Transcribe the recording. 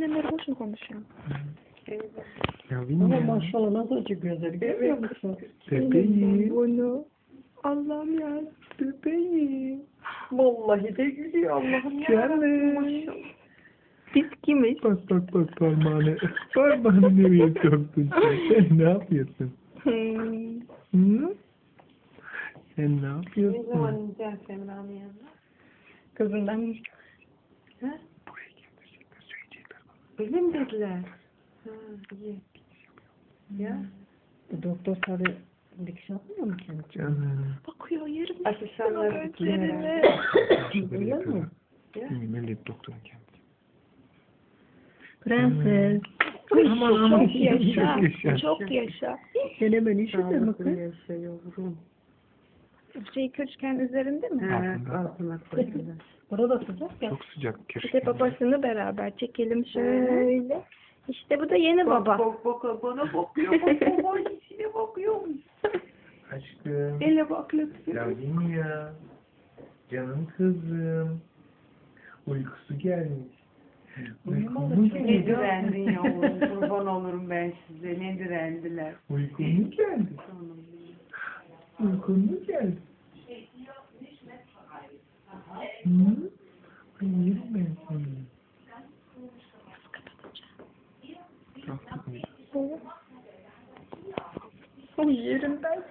annemler boş mu konuşuyor? Ya Ama bilmiyorum. maşallah nasıl açık gözleri görüyor musun? Bebeğim. Bunu. Allah'ım ya. Bebeğim. Vallahi de gülüyor Allah'ım ya. Canım. Biz kimiz? Bak bak bak parmağını. Parmağını nereye soktun sen? Sen ne yapıyorsun? Hmm. Hı? Sen ne Ne yapıyorsun? zaman ineceksin Semra'nın yanına? Kızından Ha? Öyle mi dediler? Ha, iyi. Ya. Doktor sarı dikiş atmıyor mu kendisi? Canım. bakıyor yerim. Asistanlar. Şöyle Öyle mi? Ya. De doktorun kendisi. Prenses. Çok yaşa. Çok yaşa. Çok yaşa. Gene ben işim mi kız? Yaşa yavrum. Şey köşken üzerinde mi? Altında. koyuyorlar. Burada sıcak ya. Çok sıcak Bir de babasını beraber çekelim şöyle. İşte bu da yeni baba. Bak bak bak bana bakıyor. Bak bak bak içine bakıyor. Aşkım. Ele bak lütfen. Yavrum ya. Canım kızım. Uykusu gelmiş. Uykumu Ne geldi. direndin yavrum kurban olurum ben size ne direndiler. Uykumu geldi. Uykumu geldi. Hı? Ay yerim ben seni. Kalk, kalk. O yerim ben